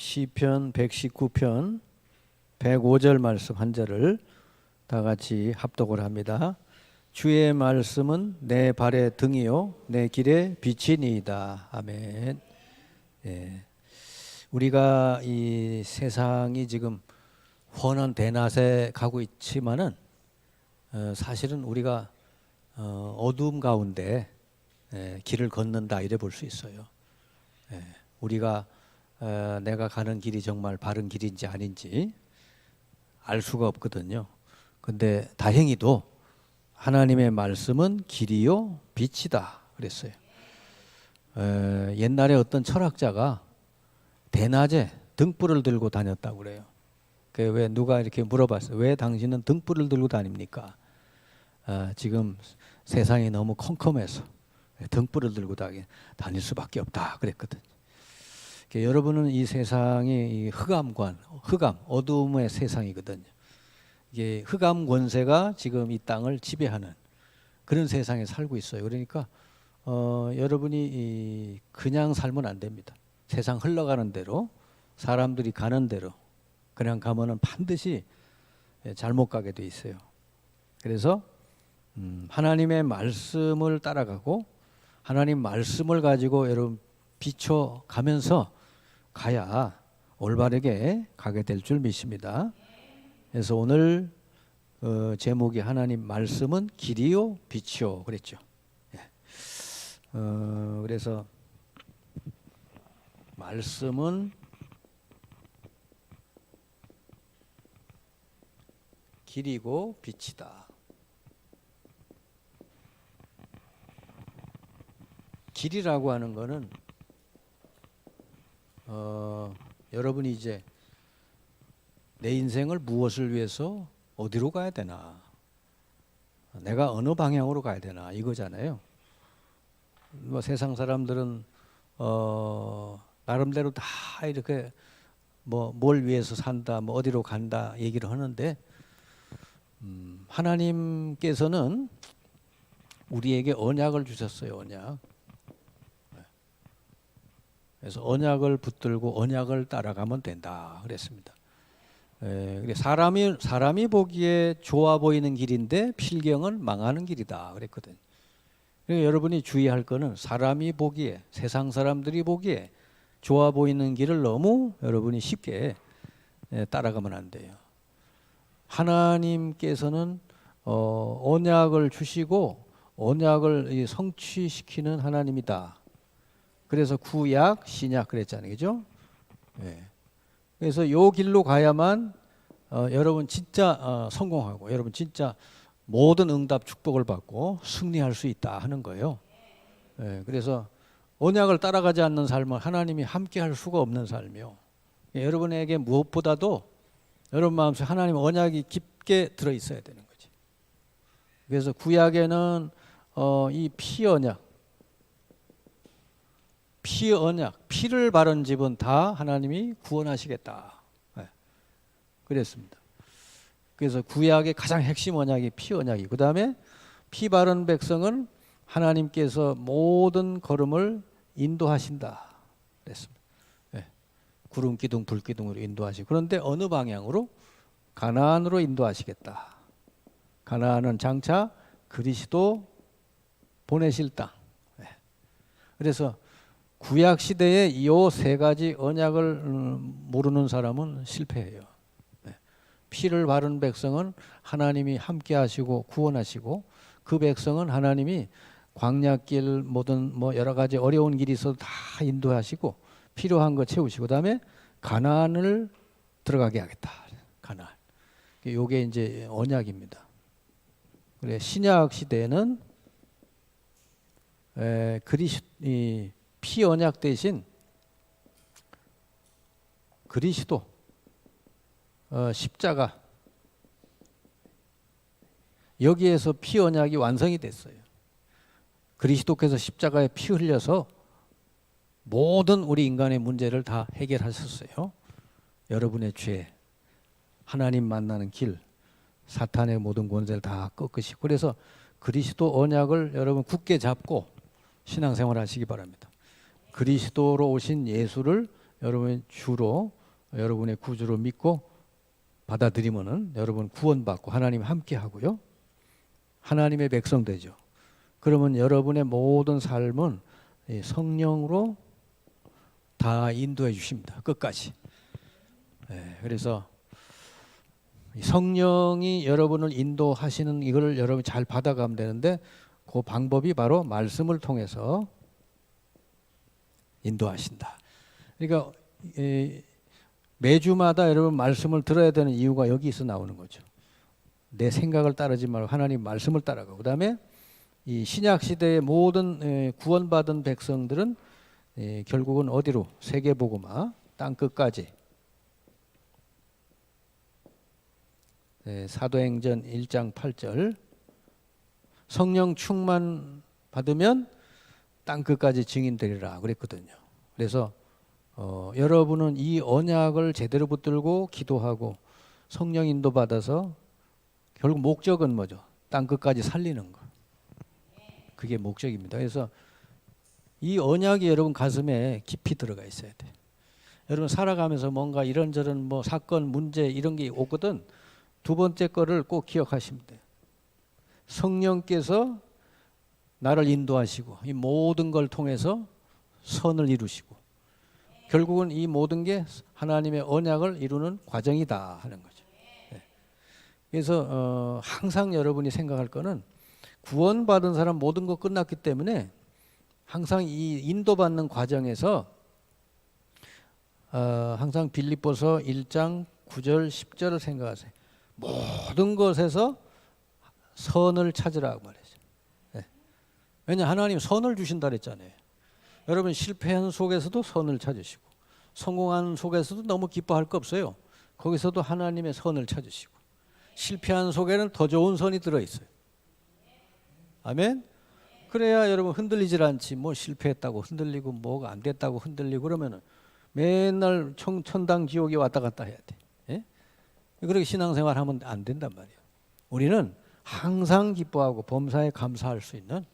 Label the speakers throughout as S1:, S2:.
S1: 시편 119편 105절 말씀 한 절을 다 같이 합독을 합니다. 주의 말씀은 내 발의 등이요 내 길의 빛이니이다. 아멘. 예. 우리가 이 세상이 지금 훤한 대낮에 가고 있지만은 어, 사실은 우리가 어, 어두움 가운데 예, 길을 걷는다 이래 볼 수 있어요. 예, 우리가 어, 내가 가는 길이 정말 바른 길인지 아닌지 알 수가 없거든요. 근데 다행히도 하나님의 말씀은 길이요 빛이다 그랬어요. 에, 옛날에 어떤 철학자가 대낮에 등불을 들고 다녔다고 그래요. 그왜 누가 이렇게 물어봤어요. 왜 당신은 등불을 들고 다닙니까? 아, 지금 세상이 너무 컴컴해서 등불을 들고 다닐 수밖에 없다 그랬거든. 그 여러분은 이 세상이 이 흑암관, 흑암, 어두움의 세상이거든요. 이게 흑암 권세가 지금 이 땅을 지배하는 그런 세상에 살고 있어요. 그러니까 어, 여러분이 이 그냥 살면 안 됩니다. 세상 흘러가는 대로 사람들이 가는 대로 그냥 가면은 반드시 예, 잘못 가게 돼 있어요. 그래서 음, 하나님의 말씀을 따라가고 하나님 말씀을 가지고 여러분 비춰 가면서 가야 올바르게 가게 될 줄 믿습니다. 그래서 오늘 어, 제목이 하나님 말씀은 길이요 빛이요 그랬죠. 예. 어, 그래서 말씀은 길이고 빛이다. 길이라고 하는 거는 어, 여러분이 이제 내 인생을 무엇을 위해서 어디로 가야 되나? 내가 어느 방향으로 가야 되나 이거잖아요. 뭐 세상 사람들은 어 나름대로 다 이렇게 뭐 뭘 위해서 산다, 뭐 어디로 간다 얘기를 하는데 음, 하나님께서는 우리에게 언약을 주셨어요. 언약. 그래서 언약을 붙들고 언약을 따라가면 된다 그랬습니다. 에, 그래 사람이 사람이 보기에 좋아 보이는 길인데 필경은 망하는 길이다 그랬거든. 그러니까 여러분이 주의할 거는 사람이 보기에 세상 사람들이 보기에 좋아 보이는 길을 너무 여러분이 쉽게 에, 따라가면 안 돼요. 하나님께서는 어, 언약을 주시고 언약을 이 성취시키는 하나님이다. 그래서 구약, 신약 그랬잖아요. 그죠? 예. 그래서 요 길로 가야만 어, 여러분 진짜 어, 성공하고 여러분 진짜 모든 응답 축복을 받고 승리할 수 있다 하는 거예요. 예. 그래서 언약을 따라가지 않는 삶은 하나님이 함께 할 수가 없는 삶이요. 예, 여러분에게 무엇보다도 여러분 마음속에 하나님 언약이 깊게 들어 있어야 되는 거지. 그래서 구약에는 어, 이 피 언약 피 언약, 피를 바른 집은 다 하나님이 구원하시겠다. 네. 그랬습니다. 그래서 구약의 가장 핵심 언약이 피 언약이. 그 다음에 피 바른 백성은 하나님께서 모든 걸음을 인도하신다. 그랬습니다. 네. 구름 기둥, 불 기둥으로 인도하시고 그런데 어느 방향으로 가나안으로 인도하시겠다. 가나안은 장차 그리스도 보내실 땅. 네. 그래서 구약 시대에 이 세 가지 언약을 음, 모르는 사람은 실패해요. 네. 피를 바른 백성은 하나님이 함께 하시고 구원하시고 그 백성은 하나님이 광야길 모든 뭐 여러 가지 어려운 길이 있어도 다 인도하시고 필요한 거 채우시고 그다음에 가나안을 들어가게 하겠다. 가나안. 요게 이제 언약입니다. 그래 신약 시대에는 에, 그리스 이 피 언약 대신 그리스도 어, 십자가 여기에서 피 언약이 완성이 됐어요. 그리스도께서 십자가에 피 흘려서 모든 우리 인간의 문제를 다 해결하셨어요. 여러분의 죄, 하나님 만나는 길, 사탄의 모든 권세를 다 꺾으시고 그래서 그리스도 언약을 여러분 굳게 잡고 신앙생활 하시기 바랍니다. 그리스도로 오신 예수를 여러분의 주로 여러분의 구주로 믿고 받아들이면은 여러분 구원받고 하나님 함께 하고요. 하나님의 백성 되죠. 그러면 여러분의 모든 삶은 이 성령으로 다 인도해 주십니다. 끝까지. 예, 그래서 이 성령이 여러분을 인도하시는 이걸 여러분이 잘 받아가면 되는데 그 방법이 바로 말씀을 통해서 인도하신다. 그러니까 이 매주마다 여러분 말씀을 들어야 되는 이유가 여기서 나오는 거죠. 내 생각을 따르지 말고 하나님 말씀을 따라가고 그다음에 이 신약 시대의 모든 에, 구원받은 백성들은 에, 결국은 어디로 세계 복음화 땅 끝까지 에, 사도행전 1장 8절 성령 충만 받으면 땅 끝까지 증인 되리라 그랬거든요. 그래서 어, 여러분은 이 언약을 제대로 붙들고 기도하고 성령 인도 받아서 결국 목적은 뭐죠? 땅 끝까지 살리는 거. 그게 목적입니다. 그래서 이 언약이 여러분 가슴에 깊이 들어가 있어야 돼. 여러분 살아가면서 뭔가 이런저런 뭐 사건 문제 이런 게 오거든 두 번째 거를 꼭 기억하시면 돼요. 성령께서 나를 인도하시고 이 모든 걸 통해서 선을 이루시고 결국은 이 모든 게 하나님의 언약을 이루는 과정이다 하는 거죠. 네. 그래서 어, 항상 여러분이 생각할 거는 구원받은 사람 모든 거 끝났기 때문에 항상 이 인도받는 과정에서 어, 항상 빌립보서 1장 9절 10절을 생각하세요. 모든 것에서 선을 찾으라고 말했죠. 네. 왜냐 하나님 선을 주신다 그랬잖아요. 여러분 실패한 속에서도 선을 찾으시고 성공한 속에서도 너무 기뻐할 거 없어요. 거기서도 하나님의 선을 찾으시고 실패한 속에는 더 좋은 선이 들어 있어요. 아멘. 그래야 여러분 흔들리질 않지. 뭐 실패했다고 흔들리고 뭐가 안 됐다고 흔들리고 그러면은 맨날 청, 천당 지옥에 왔다 갔다 해야 돼. 예? 그렇게 신앙생활 하면 안 된단 말이에요. 우리는 항상 기뻐하고 범사에 감사할 수 있는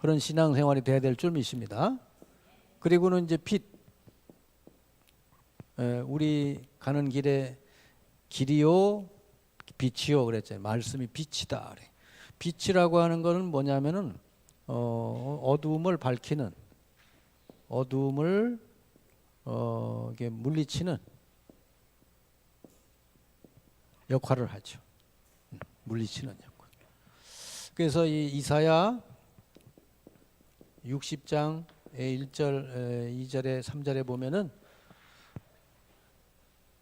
S1: 그런 신앙생활이 돼야 될 줄 믿습니다. 그리고는 이제 빛, 에, 우리 가는 길에 길이요, 빛이요 그랬잖아요. 말씀이 빛이다. 빛이라고 하는 것은 뭐냐면은 어, 어두움을 밝히는 어두움을 어, 이게 물리치는 역할을 하죠. 음, 물리치는 역할. 그래서 이 이사야 60장 1절, 2절에 3절에 보면은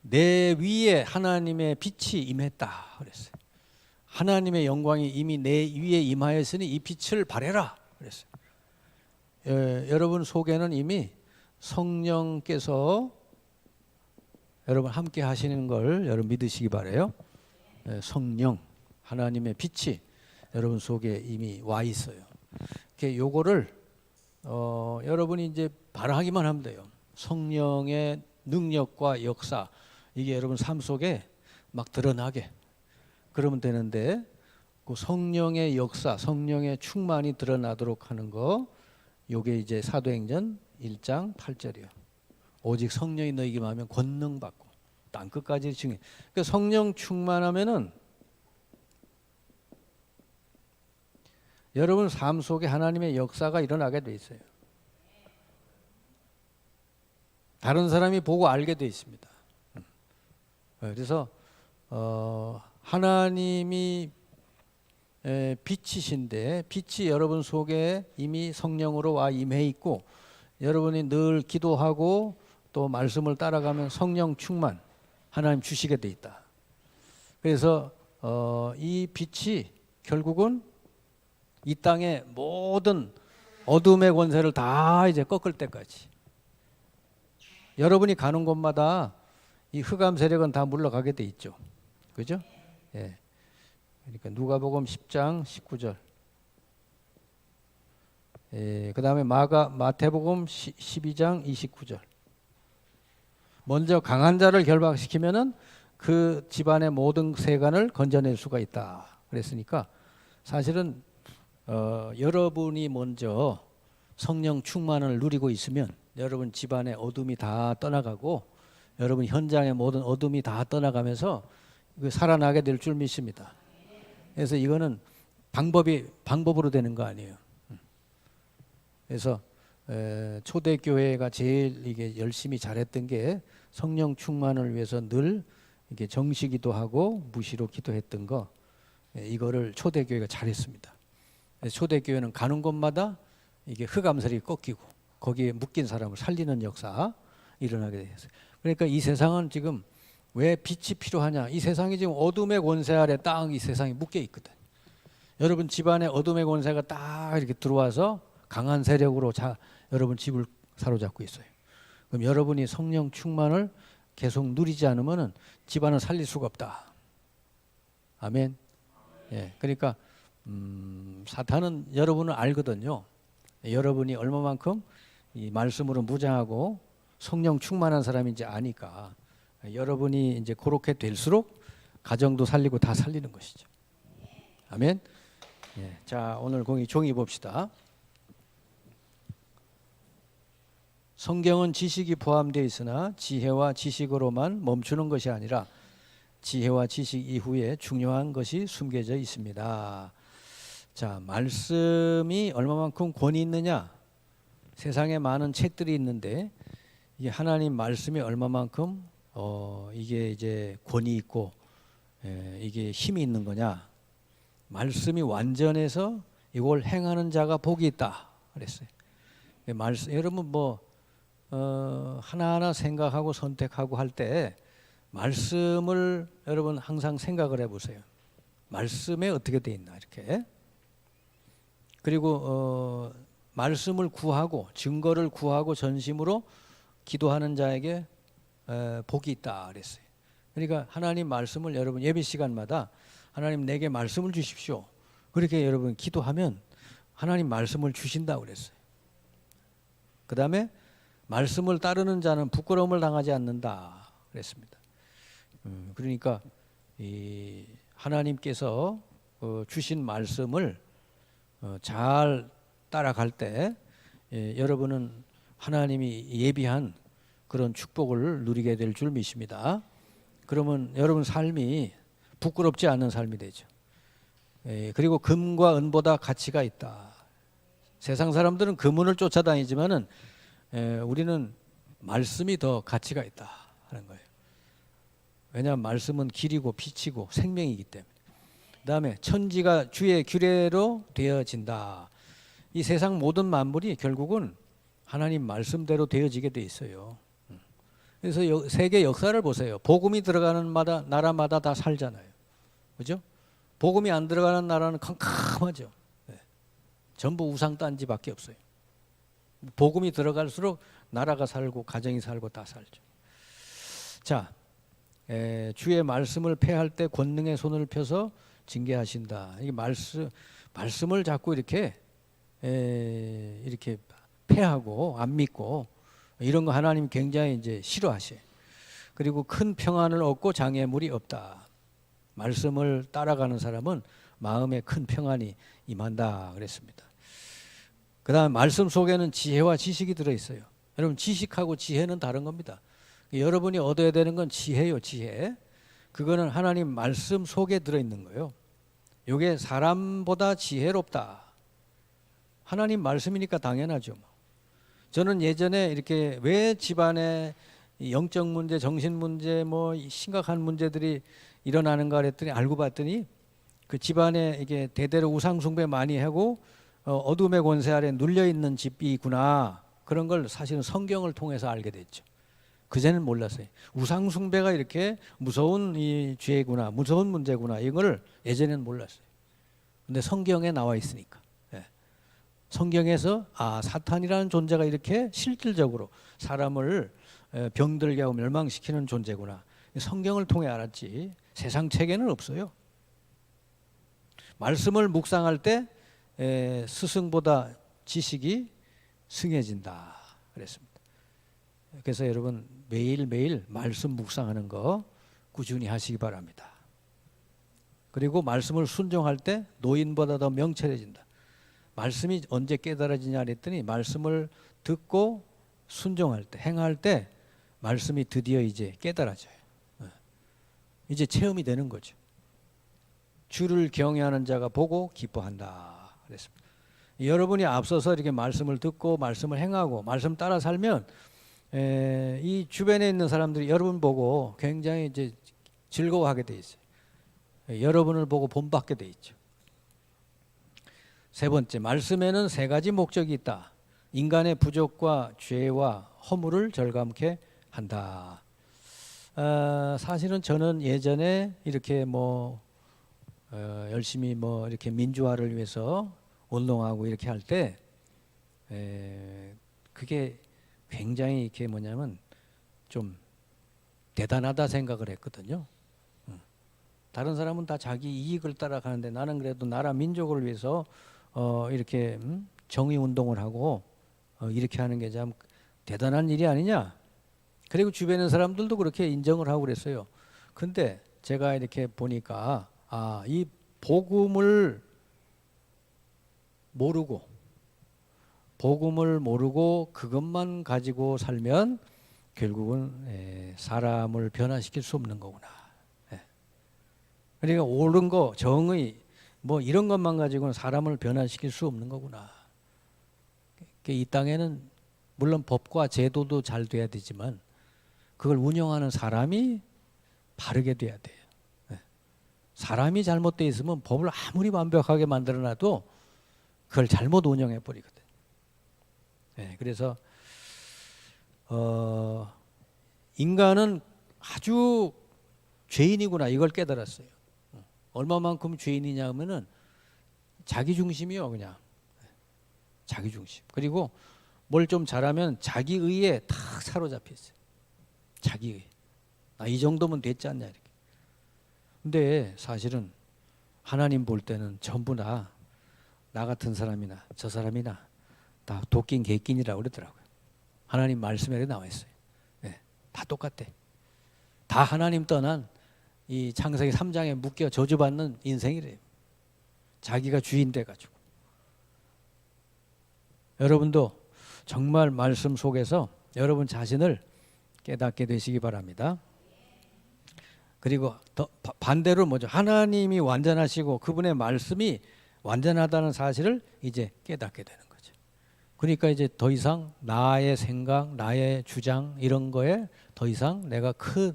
S1: 내 위에 하나님의 빛이 임했다 그랬어요. 하나님의 영광이 이미 내 위에 임하였으니 이 빛을 발해라 그랬어요. 예, 여러분 속에는 이미 성령께서 여러분 함께 하시는 걸 여러분 믿으시기 바래요. 예, 성령 하나님의 빛이 여러분 속에 이미 와 있어요. 이렇게 요거를 어, 여러분이 이제 바라기만 하면 돼요. 성령의 능력과 역사 이게 여러분 삶 속에 막 드러나게 그러면 되는데 그 성령의 역사, 성령의 충만이 드러나도록 하는 거 요게 이제 사도행전 1장 8절이요. 오직 성령이 너희에게 하면 권능 받고 땅 끝까지 증인. 그러니까 성령 충만하면은 여러분 삶 속에 하나님의 역사가 일어나게 돼 있어요. 다른 사람이 보고 알게 돼 있습니다. 음. 그래서 어, 하나님이 에, 빛이신데 빛이 여러분 속에 이미 성령으로 와 임해 있고 여러분이 늘 기도하고 또 말씀을 따라가면 성령 충만 하나님 주시게 돼 있다. 그래서 어, 이 빛이 결국은 이 땅의 모든 어둠의 권세를 다 이제 꺾을 때까지 여러분이 가는 곳마다 이 흑암 세력은 다 물러가게 돼 있죠. 그죠? 예. 그러니까 누가복음 10장 19절. 예, 그다음에 마가 마태복음 12장 29절. 먼저 강한 자를 결박시키면은 그 집안의 모든 세간을 건져낼 수가 있다. 그랬으니까 사실은 어, 여러분이 먼저 성령 충만을 누리고 있으면 여러분 집안의 어둠이 다 떠나가고 여러분 현장의 모든 어둠이 다 떠나가면서 그 살아나게 될 줄 믿습니다. 그래서 이거는 방법이 방법으로 되는 거 아니에요. 음. 그래서 에, 초대 교회가 제일 이게 열심히 잘했던 게 성령 충만을 위해서 늘 이게 정시기도 하고 무시로 기도했던 거 에, 이거를 초대 교회가 잘했습니다. 그래서 초대 교회는 가는 곳마다 이게 흑암설이 꺾이고 거기에 묶인 사람을 살리는 역사 일어나게 됐어요. 그러니까 이 세상은 지금 왜 빛이 필요하냐? 이 세상이 지금 어둠의 권세 아래 딱 이 세상이 묶여 있거든. 여러분 집안에 어둠의 권세가 딱 이렇게 들어와서 강한 세력으로 자, 여러분 집을 사로잡고 있어요. 그럼 여러분이 성령 충만을 계속 누리지 않으면은 집안을 살릴 수가 없다. 아멘. 예, 그러니까 음, 사탄은 여러분을 알거든요. 여러분이 얼마만큼 이 말씀으로 무장하고 성령 충만한 사람인지 아니까 여러분이 이제 그렇게 될수록 가정도 살리고 다 살리는 것이죠. 아멘. 예, 자 오늘 공이 종이 봅시다. 성경은 지식이 포함되어 있으나 지혜와 지식으로만 멈추는 것이 아니라 지혜와 지식 이후에 중요한 것이 숨겨져 있습니다. 자, 말씀이 얼마만큼 권위 있느냐? 세상에 많은 책들이 있는데 이게 하나님 말씀이 얼마만큼 어 이게 이제 권위 있고 에, 이게 힘이 있는 거냐? 말씀이 완전해서 이걸 행하는 자가 복이 있다 그랬어요. 말씀 여러분 뭐 어, 하나하나 생각하고 선택하고 할 때 말씀을 여러분 항상 생각을 해보세요. 말씀에 어떻게 돼 있나 이렇게. 그리고 어, 말씀을 구하고 증거를 구하고 전심으로 기도하는 자에게 에, 복이 있다 그랬어요. 그러니까 하나님 말씀을 여러분 예배 시간마다 하나님 내게 말씀을 주십시오. 그렇게 여러분 기도하면 하나님 말씀을 주신다 그랬어요. 그 다음에 말씀을 따르는 자는 부끄러움을 당하지 않는다 그랬습니다. 음, 그러니까 이 하나님께서 어, 주신 말씀을 어, 잘 따라갈 때 예, 여러분은 하나님이 예비한 그런 축복을 누리게 될 줄 믿습니다. 그러면 여러분 삶이 부끄럽지 않은 삶이 되죠. 예, 그리고 금과 은보다 가치가 있다. 세상 사람들은 금은을 쫓아다니지만은 예, 우리는 말씀이 더 가치가 있다 하는 거예요. 왜냐하면 말씀은 길이고 빛이고 생명이기 때문에. 그다음에 천지가 주의 규례로 되어진다. 이 세상 모든 만물이 결국은 하나님 말씀대로 되어지게 돼 있어요. 음. 그래서 여, 세계 역사를 보세요. 복음이 들어가는 마다 나라마다 다 살잖아요. 그죠? 복음이 안 들어가는 나라는 캄캄하죠. 네. 전부 우상 딴지밖에 없어요. 복음이 들어갈수록 나라가 살고 가정이 살고 다 살죠. 자, 에, 주의 말씀을 패할 때 권능의 손을 펴서 징계하신다. 이 말씀 말씀을 자꾸 이렇게 에, 이렇게 패하고 안 믿고 이런 거 하나님 굉장히 이제 싫어하셔. 그리고 큰 평안을 얻고 장애물이 없다. 말씀을 따라가는 사람은 마음에 큰 평안이 임한다 그랬습니다. 그다음 말씀 속에는 지혜와 지식이 들어 있어요. 여러분 지식하고 지혜는 다른 겁니다. 여러분이 얻어야 되는 건 지혜요, 지혜. 그거는 하나님 말씀 속에 들어 있는 거예요. 요게 사람보다 지혜롭다. 하나님 말씀이니까 당연하죠. 뭐. 저는 예전에 이렇게 왜 집안에 영적 문제, 정신 문제, 뭐 심각한 문제들이 일어나는가 그랬더니 알고 봤더니 그 집안에 이게 대대로 우상 숭배 많이 하고 어, 어둠의 권세 아래 눌려 있는 집이구나 그런 걸 사실은 성경을 통해서 알게 됐죠. 그전에는 몰랐어요. 우상 숭배가 이렇게 무서운 이 죄구나, 무서운 문제구나 이걸 예전에는 몰랐어요. 근데 성경에 나와 있으니까. 예. 성경에서 아 사탄이라는 존재가 이렇게 실질적으로 사람을 병들게 하고 멸망시키는 존재구나. 성경을 통해 알았지. 세상 책에는 없어요. 말씀을 묵상할 때 스승보다 지식이 승해진다 그랬습니다. 그래서 여러분 매일매일 말씀 묵상하는 거 꾸준히 하시기 바랍니다. 그리고 말씀을 순종할 때 노인보다 더 명철해진다. 말씀이 언제 깨달아지냐 그랬더니 말씀을 듣고 순종할 때, 행할 때 말씀이 드디어 이제 깨달아져요. 어. 이제 체험이 되는 거죠. 주를 경외하는 자가 보고 기뻐한다. 그랬습니다. 여러분이 앞서서 이렇게 말씀을 듣고 말씀을 행하고 말씀 따라 살면 에, 이 주변에 있는 사람들이 여러분 보고 굉장히 이제 즐거워하게 돼 있어요. 에, 여러분을 보고 본받게 돼 있죠. 세 번째 말씀에는 세 가지 목적이 있다. 인간의 부족과 죄와 허물을 절감케 한다. 아, 사실은 저는 예전에 이렇게 뭐 어, 열심히 뭐 이렇게 민주화를 위해서 운동하고 이렇게 할 때 그게 굉장히 이렇게 뭐냐면 좀 대단하다 생각을 했거든요. 음. 다른 사람은 다 자기 이익을 따라가는데 나는 그래도 나라 민족을 위해서 어 이렇게 음? 정의 운동을 하고 어 이렇게 하는 게 참 대단한 일이 아니냐. 그리고 주변의 사람들도 그렇게 인정을 하고 그랬어요. 근데 제가 이렇게 보니까 아, 이 복음을 모르고 복음을 모르고 그것만 가지고 살면 결국은 에, 사람을 변화시킬 수 없는 거구나. 예. 그러니까 옳은 거, 정의 뭐 이런 것만 가지고는 사람을 변화시킬 수 없는 거구나. 그러니까 이 땅에는 물론 법과 제도도 잘 돼야 되지만 그걸 운영하는 사람이 바르게 돼야 돼요. 예. 사람이 잘못돼 있으면 법을 아무리 완벽하게 만들어놔도 그걸 잘못 운영해 버리거든. 예, 그래서 어, 인간은 아주 죄인이구나 이걸 깨달았어요. 어, 얼마만큼 죄인이냐면은 자기 중심이요 그냥 자기 중심. 그리고 뭘 좀 잘하면 자기 의에 탁 사로잡혀 있어요. 자기 의. 나이 정도면 됐지 않냐 이렇게. 근데 사실은 하나님 볼 때는 전부 다 나 같은 사람이나 저 사람이나 다 도끼인 개끼니라고 그러더라고요. 하나님 말씀에 나와 있어요. 네, 다 똑같대. 다 하나님 떠난 이 창세기 3장에 묶여 저주받는 인생이래요. 자기가 주인 돼 가지고. 여러분도 정말 말씀 속에서 여러분 자신을 깨닫게 되시기 바랍니다. 그리고 더 반대로 뭐죠? 하나님이 완전하시고 그분의 말씀이 완전하다는 사실을 이제 깨닫게 되는. 그러니까 이제 더 이상 나의 생각, 나의 주장 이런 거에 더 이상 내가 크,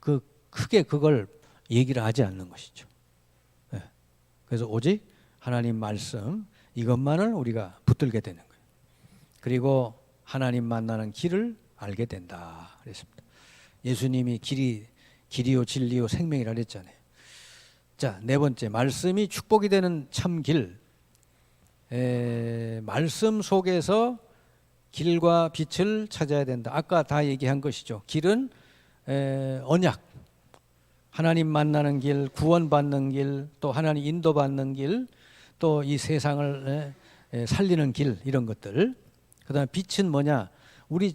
S1: 그 크게 그걸 얘기를 하지 않는 것이죠. 네. 그래서 오직 하나님 말씀 이것만을 우리가 붙들게 되는 거예요. 그리고 하나님 만나는 길을 알게 된다. 그랬습니다. 예수님이 길이 길이요 진리요 생명이라 그랬잖아요. 자, 네 번째 말씀이 축복이 되는 참 길. 에, 말씀 속에서 길과 빛을 찾아야 된다. 아까 다 얘기한 것이죠. 길은 에, 언약. 하나님 만나는 길, 구원받는 길, 또 하나님 인도받는 길, 또 이 세상을 에, 에, 살리는 길 이런 것들. 그다음에 빛은 뭐냐? 우리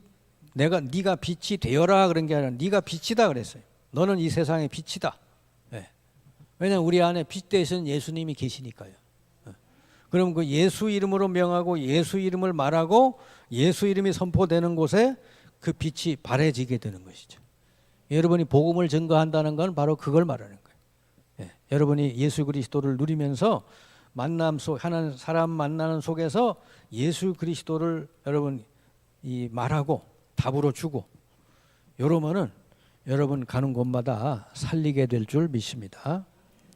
S1: 내가 네가 빛이 되어라 그런 게 아니라 네가 빛이다 그랬어요. 너는 이 세상의 빛이다. 왜냐하면 우리 안에 빛 대신 예수님이 계시니까요. 어. 그럼 그 예수 이름으로 명하고 예수 이름을 말하고 예수 이름이 선포되는 곳에 그 빛이 발해지게 되는 것이죠. 여러분이 복음을 증거한다는 건 바로 그걸 말하는 거예요. 예, 여러분이 예수 그리스도를 누리면서 만남 속 하나님 사람 만나는 속에서 예수 그리스도를 여러분 이 말하고 답으로 주고 이러면은 여러분 가는 곳마다 살리게 될 줄 믿습니다.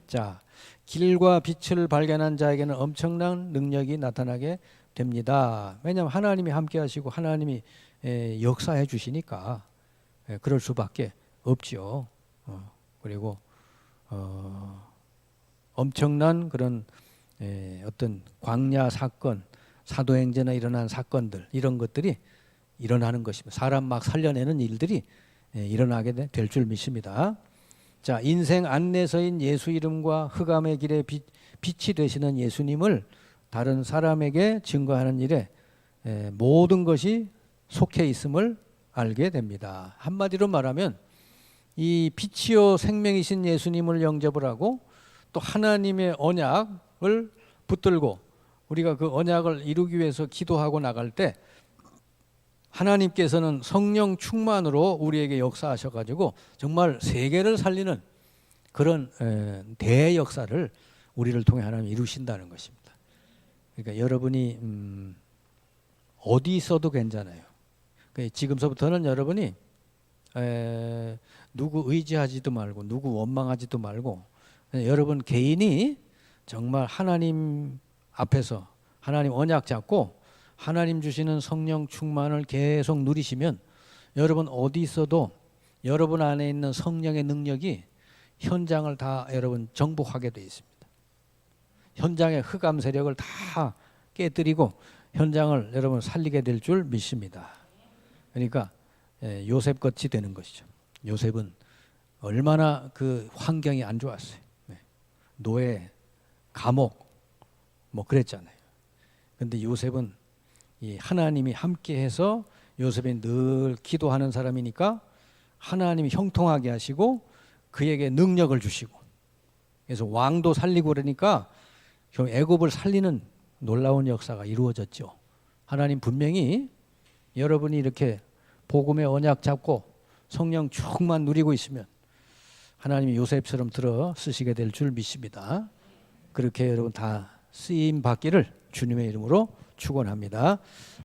S1: 자, 길과 빛을 발견한 자에게는 엄청난 능력이 나타나게 됩니다. 왜냐하면 하나님이 함께 하시고 하나님이 에, 역사해 주시니까 에, 그럴 수밖에 없지요. 어, 그리고 어, 엄청난 그런 에, 어떤 광야 사건, 사도행전에 일어난 사건들 이런 것들이 일어나는 것입니다. 사람 막 살려내는 일들이 에, 일어나게 될 줄 믿습니다. 자, 인생 안내서인 예수 이름과 흑암의 길에 빛, 빛이 되시는 예수님을 다른 사람에게 증거하는 일에 에, 모든 것이 속해 있음을 알게 됩니다. 한마디로 말하면 이 빛이요 생명이신 예수님을 영접을 하고 또 하나님의 언약을 붙들고 우리가 그 언약을 이루기 위해서 기도하고 나갈 때 하나님께서는 성령 충만으로 우리에게 역사하셔가지고 정말 세계를 살리는 그런 에, 대역사를 우리를 통해 하나님 이루신다는 것입니다. 그러니까 여러분이 음, 어디 있어도 괜찮아요. 그 지금서부터는 여러분이 에, 누구 의지하지도 말고 누구 원망하지도 말고 여러분 개인이 정말 하나님 앞에서 하나님 언약 잡고 하나님 주시는 성령 충만을 계속 누리시면 여러분 어디 있어도 여러분 안에 있는 성령의 능력이 현장을 다 여러분 정복하게 돼 있습니다. 현장의 흑암 세력을 다 깨뜨리고 현장을 여러분 살리게 될 줄 믿습니다. 그러니까 예, 요셉 같이 되는 것이죠. 요셉은 얼마나 그 환경이 안 좋았어요. 네. 노예, 감옥, 뭐 그랬잖아요. 근데 요셉은 이 하나님이 함께해서 요셉이 늘 기도하는 사람이니까 하나님이 형통하게 하시고 그에게 능력을 주시고 그래서 왕도 살리고 그러니까 애굽을 살리는 놀라운 역사가 이루어졌죠. 하나님 분명히 여러분이 이렇게 복음의 언약 잡고 성령 충만 누리고 있으면 하나님이 요셉처럼 들어 쓰시게 될 줄 믿습니다. 그렇게 여러분 다 쓰임 받기를 주님의 이름으로 축원합니다.